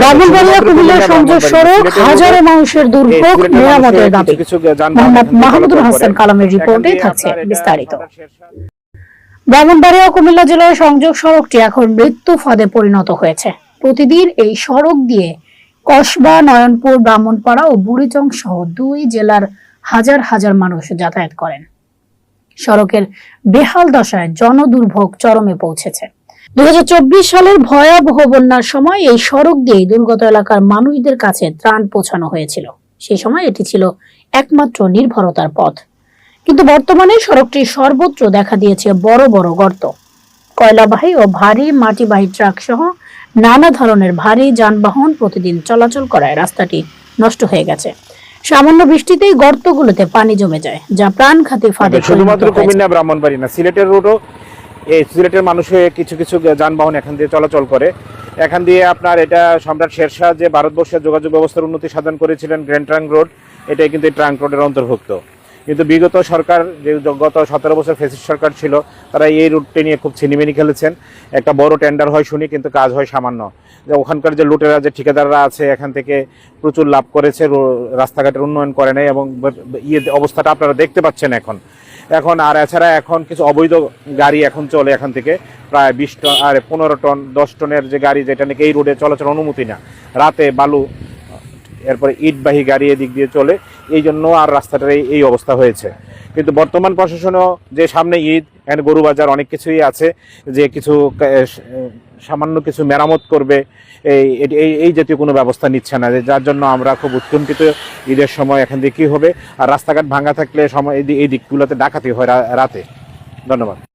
ব্রাহ্মণবাড়িয়া কুমিল্লা সংযোগ সড়ক হাজারো মানুষের দুর্ভোগ মেরামতের দাবি মোহাম্মদ মাহমুদুল হাসান কালামের রিপোর্টে থাকছে বিস্তারিত। ব্রাহ্মণবাড়িয়া কুমিল্লা জেলার সংযোগ সড়কটি এখন মৃত্যু ফাঁদে পরিণত হয়েছে। প্রতিদিন এই সড়ক দিয়ে কসবা নয়নপুর ব্রাহ্মণপাড়া ও বুড়িচং সহ দুই জেলার হাজার হাজার মানুষ যাতায়াত করেন। সড়কের বেহাল দশায় জনদুর্ভোগ চরমে পৌঁছেছে। সালের ভয়াবহ বন্যার সময় এই সড়ক দিয়েই দুর্গত এলাকার মানুষদের কাছে ত্রাণ পৌঁছানো হয়েছিল। সেই সময় এটি ছিল একমাত্র নির্ভরতার পথ। কিন্তু বর্তমানে সড়কটি সর্বত্র দেখা দিয়েছে বড় বড় গর্ত। কয়লাবাহী ও ভারী মাটিবাহী ট্রাক সহ নানা ধরনের ভারী যানবাহন প্রতিদিন চলাচল করায় রাস্তাটি নষ্ট হয়ে গেছে। সামান্য বৃষ্টিতেই গর্তগুলোতে পানি জমে যায় যা প্রাণঘাতী ফাঁদে তবে শুধুমাত্র কুমিল্লা ব্রাহ্মণবাড়ি না সিলেটের রোডও এই সিলেটের মানুষে কিছু কিছু যানবাহন এখান দিয়ে চলাচল করে। এখান দিয়ে আপনার এটা সম্রাট শেরশাহ যে ভারতবর্ষের যোগাযোগ ব্যবস্থার উন্নতি সাধন করেছিলেন গ্র্যান্ড ট্রাঙ্ক রোড, এটাই কিন্তু এই ট্রাঙ্ক রোডের অন্তর্ভুক্ত। কিন্তু বিগত সরকার, যে গত সতেরো বছর ফেসিস সরকার ছিল, তারা এই রুটটি নিয়ে খুব ছিনিমিনি খেলেছেন। একটা বড় টেন্ডার হয় শুনি, কিন্তু কাজ হয় সামান্য। যে ওখানকার যে লুটেরা, যে ঠিকাদাররা আছে, এখান থেকে প্রচুর লাভ করেছে রাস্তাঘাটের উন্নয়ন করে নাই এবং ইয়ে অবস্থাটা আপনারা দেখতে পাচ্ছেন এখন। এখন, আর এছাড়া এখন কিছু অবৈধ গাড়ি এখন চলে এখান থেকে। প্রায় বিশ টন, আর পনেরো টন, দশ টনের যে গাড়ি, যেটা নাকি এই রোডে চলাচল অনুমতি না। রাতে বালু এরপরে ইটবাহী গাড়ি এদিক দিয়ে চলে। এই জন্য আর রাস্তাটার এই- অবস্থা হয়েছে। কিন্তু বর্তমান প্রশাসনও যে সামনে ঈদ এখানে গরু বাজার অনেক কিছুই আছে, যে কিছু সামান্য কিছু মেরামত করবে, এই এই এই জাতীয় কোনো ব্যবস্থা নিচ্ছে না। যার জন্য আমরা খুব উৎকণ্ঠিত ঈদের সময় এখান দিয়ে কী হবে। আর রাস্তাঘাট ভাঙা থাকলে সময় এই দিকগুলোতে ডাকাতি হয় রাতে। ধন্যবাদ।